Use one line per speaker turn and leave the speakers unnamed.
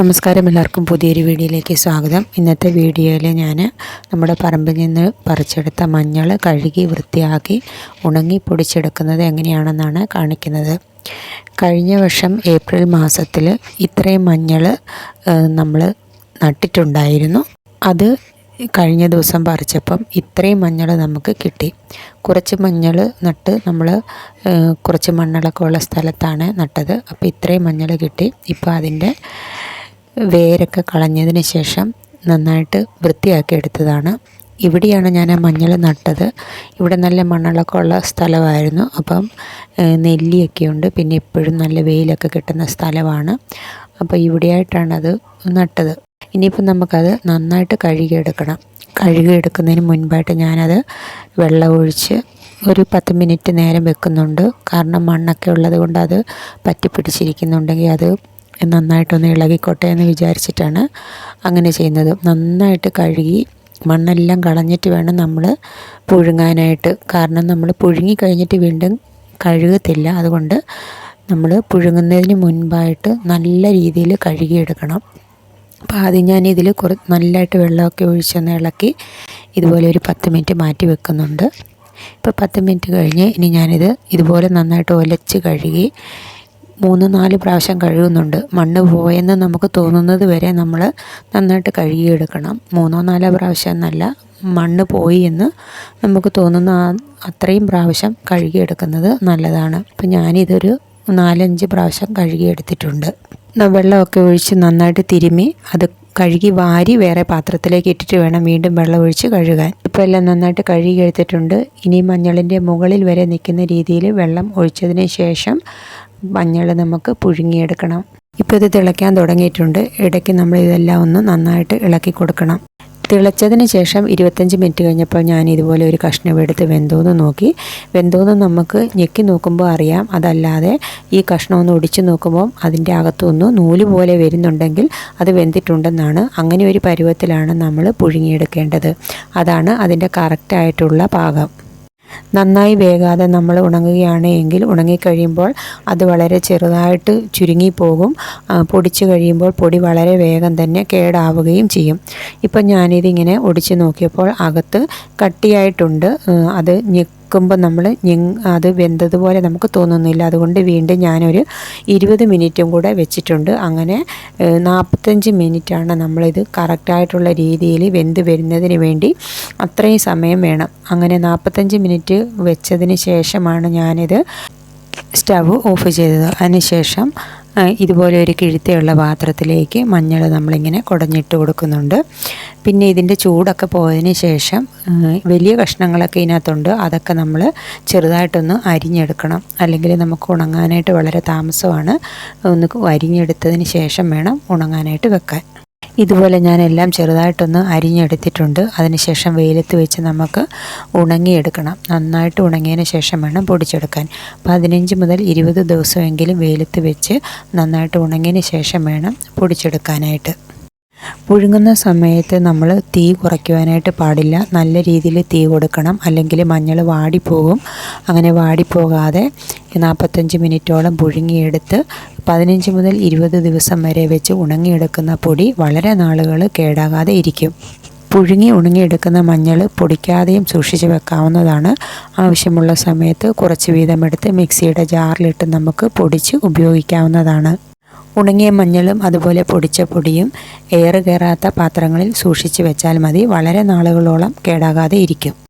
നമസ്കാരം എല്ലാവർക്കും പുതിയൊരു വീഡിയോയിലേക്ക് സ്വാഗതം. ഇന്നത്തെ വീഡിയോയിൽ ഞാൻ നമ്മുടെ പറമ്പിൽ നിന്ന് പറിച്ചെടുത്ത മഞ്ഞൾ കഴുകി വൃത്തിയാക്കി ഉണങ്ങി പൊടിച്ചെടുക്കുന്നത് എങ്ങനെയാണെന്നാണ് കാണിക്കുന്നത്. കഴിഞ്ഞ വർഷം ഏപ്രിൽ മാസത്തിൽ ഇത്രയും മഞ്ഞൾ നമ്മൾ നട്ടിട്ടുണ്ടായിരുന്നു. അത് കഴിഞ്ഞ ദിവസം പറിച്ചപ്പം ഇത്രയും മഞ്ഞൾ നമുക്ക് കിട്ടി. കുറച്ച് മഞ്ഞൾ നട്ട് നമ്മൾ കുറച്ച് മണ്ണളൊക്കെ ഉള്ള സ്ഥലത്താണ് നട്ടത്. അപ്പോൾ ഇത്രയും മഞ്ഞൾ കിട്ടി. ഇപ്പോൾ അതിന്റെ വേരൊക്കെ കളഞ്ഞതിന് ശേഷം നന്നായിട്ട് വൃത്തിയാക്കി എടുത്തതാണ്. ഇവിടെയാണ് ഞാൻ ആ മഞ്ഞൾ നട്ടത്. ഇവിടെ നല്ല മണ്ണളൊക്കെ ഉള്ള സ്ഥലമായിരുന്നു. അപ്പം നെല്ലിയൊക്കെ ഉണ്ട്. പിന്നെ എപ്പോഴും നല്ല വെയിലൊക്കെ കിട്ടുന്ന സ്ഥലമാണ്. അപ്പോൾ ഇവിടെയായിട്ടാണ് അത് നട്ടത്. ഇനിയിപ്പം നമുക്കത് നന്നായിട്ട് കഴുകിയെടുക്കണം. കഴുകിയെടുക്കുന്നതിന് മുൻപായിട്ട് ഞാനത് വെള്ളമൊഴിച്ച് ഒരു പത്ത് മിനിറ്റ് നേരം വെക്കുന്നുണ്ട്. കാരണം മണ്ണൊക്കെ ഉള്ളത് കൊണ്ട് അത് പറ്റി പിടിച്ചിരിക്കുന്നുണ്ടെങ്കിൽ അത് നന്നായിട്ടൊന്ന് ഇളകിക്കോട്ടെ എന്ന് വിചാരിച്ചിട്ടാണ് അങ്ങനെ ചെയ്യുന്നത്. നന്നായിട്ട് കഴുകി മണ്ണെല്ലാം കളഞ്ഞിട്ട് വേണം നമ്മൾ പുഴുങ്ങാനായിട്ട്. കാരണം നമ്മൾ പുഴുങ്ങി കഴിഞ്ഞിട്ട് വീണ്ടും കഴുകത്തില്ല. അതുകൊണ്ട് നമ്മൾ പുഴുങ്ങുന്നതിന് മുൻപായിട്ട് നല്ല രീതിയിൽ കഴുകിയെടുക്കണം. അപ്പോൾ ആദ്യം ഞാൻ ഇതിൽ കുറ നല്ലതായിട്ട് വെള്ളമൊക്കെ ഒഴിച്ചൊന്ന് ഇളക്കി ഇതുപോലെ ഒരു പത്ത് മിനിറ്റ് മാറ്റി വെക്കുന്നുണ്ട്. ഇപ്പോൾ പത്ത് മിനിറ്റ് കഴിഞ്ഞ് ഇനി ഞാനിത് ഇതുപോലെ നന്നായിട്ട് ഒലച്ച് കഴുകി മൂന്ന് നാല് പ്രാവശ്യം കഴുകുന്നുണ്ട്. മണ്ണ് പോയെന്ന് നമുക്ക് തോന്നുന്നത് വരെ നമ്മൾ നന്നായിട്ട് കഴുകിയെടുക്കണം. മൂന്നോ നാലോ പ്രാവശ്യം എന്നല്ല മണ്ണ് പോയി എന്ന് നമുക്ക് തോന്നുന്ന അത്രയും പ്രാവശ്യം കഴുകിയെടുക്കുന്നത് നല്ലതാണ്. അപ്പം ഞാനിതൊരു നാലഞ്ച് പ്രാവശ്യം കഴുകിയെടുത്തിട്ടുണ്ട്. വെള്ളമൊക്കെ ഒഴിച്ച് നന്നായിട്ട് തിരുമ്മി അത് കഴുകി വാരി വേറെ പാത്രത്തിലേക്ക് ഇട്ടിട്ട് വേണം വീണ്ടും വെള്ളം ഒഴിച്ച് കഴുകാൻ. ഇപ്പോൾ എല്ലാം നന്നായിട്ട് കഴുകി എടുത്തിട്ടുണ്ട് ഇനി മഞ്ഞളിന്റെ മുകളിൽ വരെ നിൽക്കുന്ന രീതിയിൽ വെള്ളം ഒഴിച്ചതിന് ശേഷം മഞ്ഞൾ നമുക്ക് പുഴുങ്ങിയെടുക്കണം. ഇപ്പോൾ ഇത് തിളയ്ക്കാൻ തുടങ്ങിയിട്ടുണ്ട്. ഇടയ്ക്ക് നമ്മൾ ഇതെല്ലാം ഒന്ന് നന്നായിട്ട് ഇളക്കി കൊടുക്കണം. തിളച്ചതിന് ശേഷം ഇരുപത്തഞ്ച് മിനിറ്റ് കഴിഞ്ഞപ്പോൾ ഞാൻ ഇതുപോലെ ഒരു കഷ്ണം എടുത്ത് വെന്തോന്ന് നോക്കി. വെന്തോന്ന് നമുക്ക് ഞെക്കി നോക്കുമ്പോൾ അറിയാം. അതല്ലാതെ ഈ കഷ്ണം ഒന്ന് ഒടിച്ചു നോക്കുമ്പോൾ അതിന്റെ അകത്തുനിന്ന് നൂൽ പോലെ വരുന്നുണ്ടെങ്കിൽ അത് വെന്തിട്ടുണ്ടെന്നാണ് അങ്ങനെ ഒരു പരുവത്തിലാണ് നമ്മൾ പുഴുങ്ങിയെടുക്കേണ്ടത്. അതാണ് അതിന്റെ കറക്റ്റായിട്ടുള്ള പാകം. നന്നായി വേകാതെ നമ്മൾ ഉണങ്ങുകയാണ് എങ്കിൽ ഉണങ്ങിക്കഴിയുമ്പോൾ അത് വളരെ ചെറുതായിട്ട് ചുരുങ്ങിപ്പോകും. പൊടിച്ചു കഴിയുമ്പോൾ പൊടി വളരെ വേഗം തന്നെ കേടാവുകയും ചെയ്യും. ഇപ്പം ഞാനിതിങ്ങനെ ഒടിച്ച് നോക്കിയപ്പോൾ അകത്ത് കട്ടിയായിട്ടുണ്ട്. അത് വെക്കുമ്പോൾ നമ്മൾ അത് വെന്തതുപോലെ നമുക്ക് തോന്നുന്നില്ല. അതുകൊണ്ട് വീണ്ടും ഞാനൊരു ഇരുപത് മിനിറ്റും കൂടെ വെച്ചിട്ടുണ്ട്. അങ്ങനെ നാൽപ്പത്തഞ്ച് മിനിറ്റാണ് നമ്മളിത് കറക്റ്റായിട്ടുള്ള രീതിയിൽ വെന്ത് വരുന്നതിന് വേണ്ടി അത്രയും സമയം വേണം. അങ്ങനെ നാൽപ്പത്തഞ്ച് മിനിറ്റ് വെച്ചതിന് ശേഷമാണ് ഞാനിത് സ്റ്റവ് ഓഫ് ചെയ്തത്. അതിനുശേഷം ഇതുപോലെ ഒരു കിഴുത്തയുള്ള പാത്രത്തിലേക്ക് മഞ്ഞൾ നമ്മളിങ്ങനെ കുടഞ്ഞിട്ട് കൊടുക്കുന്നുണ്ട്. പിന്നെ ഇതിന്റെ ചൂടൊക്കെ പോയതിന് ശേഷം വലിയ കഷ്ണങ്ങളൊക്കെ ഇതിനകത്തുണ്ട്. അതൊക്കെ നമ്മൾ ചെറുതായിട്ടൊന്ന് അരിഞ്ഞെടുക്കണം. അല്ലെങ്കിൽ നമുക്ക് ഉണങ്ങാനായിട്ട് വളരെ താമസമാണ്. ഒന്ന് അരിഞ്ഞെടുത്തതിന് ശേഷം വേണം ഉണങ്ങാനായിട്ട് വെക്കാൻ. ഇതുപോലെ ഞാൻ എല്ലാം ചെറുതായിട്ടൊന്ന് അരിഞ്ഞെടുത്തിട്ടുണ്ട്. അതിനുശേഷം വെയിലത്ത് വെച്ച് നമുക്ക് ഉണങ്ങിയെടുക്കണം. നന്നായിട്ട് ഉണങ്ങിയതിന് ശേഷം വേണം പൊടിച്ചെടുക്കാൻ. പതിനഞ്ച് മുതൽ ഇരുപത് ദിവസമെങ്കിലും വെയിലത്ത് വെച്ച് നന്നായിട്ട് ഉണങ്ങിയതിന് ശേഷം വേണം പൊടിച്ചെടുക്കാനായിട്ട്. പുഴുങ്ങുന്ന സമയത്ത് നമ്മൾ തീ കുറയ്ക്കുവാനായിട്ട് പാടില്ല. നല്ല രീതിയിൽ തീ കൊടുക്കണം. അല്ലെങ്കിൽ മഞ്ഞൾ വാടിപ്പോകും. അങ്ങനെ വാടിപ്പോകാതെ നാൽപ്പത്തഞ്ച് മിനിറ്റോളം പുഴുങ്ങിയെടുത്ത് പതിനഞ്ച് മുതൽ ഇരുപത് ദിവസം വരെ വെച്ച് ഉണങ്ങിയെടുക്കുന്ന പൊടി വളരെ നാളുകൾ കേടാകാതെ ഇരിക്കും. പുഴുങ്ങി ഉണങ്ങിയെടുക്കുന്ന മഞ്ഞൾ പൊടിക്കാതെയും സൂക്ഷിച്ച് വെക്കാവുന്നതാണ് ആവശ്യമുള്ള സമയത്ത് കുറച്ച് വീതമെടുത്ത് മിക്സിയുടെ ജാറിലിട്ട് നമുക്ക് പൊടിച്ച് ഉപയോഗിക്കാവുന്നതാണ്. ഉണങ്ങിയ മഞ്ഞളും അതുപോലെ പൊടിച്ച പൊടിയും എയർ കയറാത്ത പാത്രങ്ങളിൽ സൂക്ഷിച്ച് വെച്ചാൽ മതി. വളരെ നാളുകളോളം കേടാകാതെ ഇരിക്കും.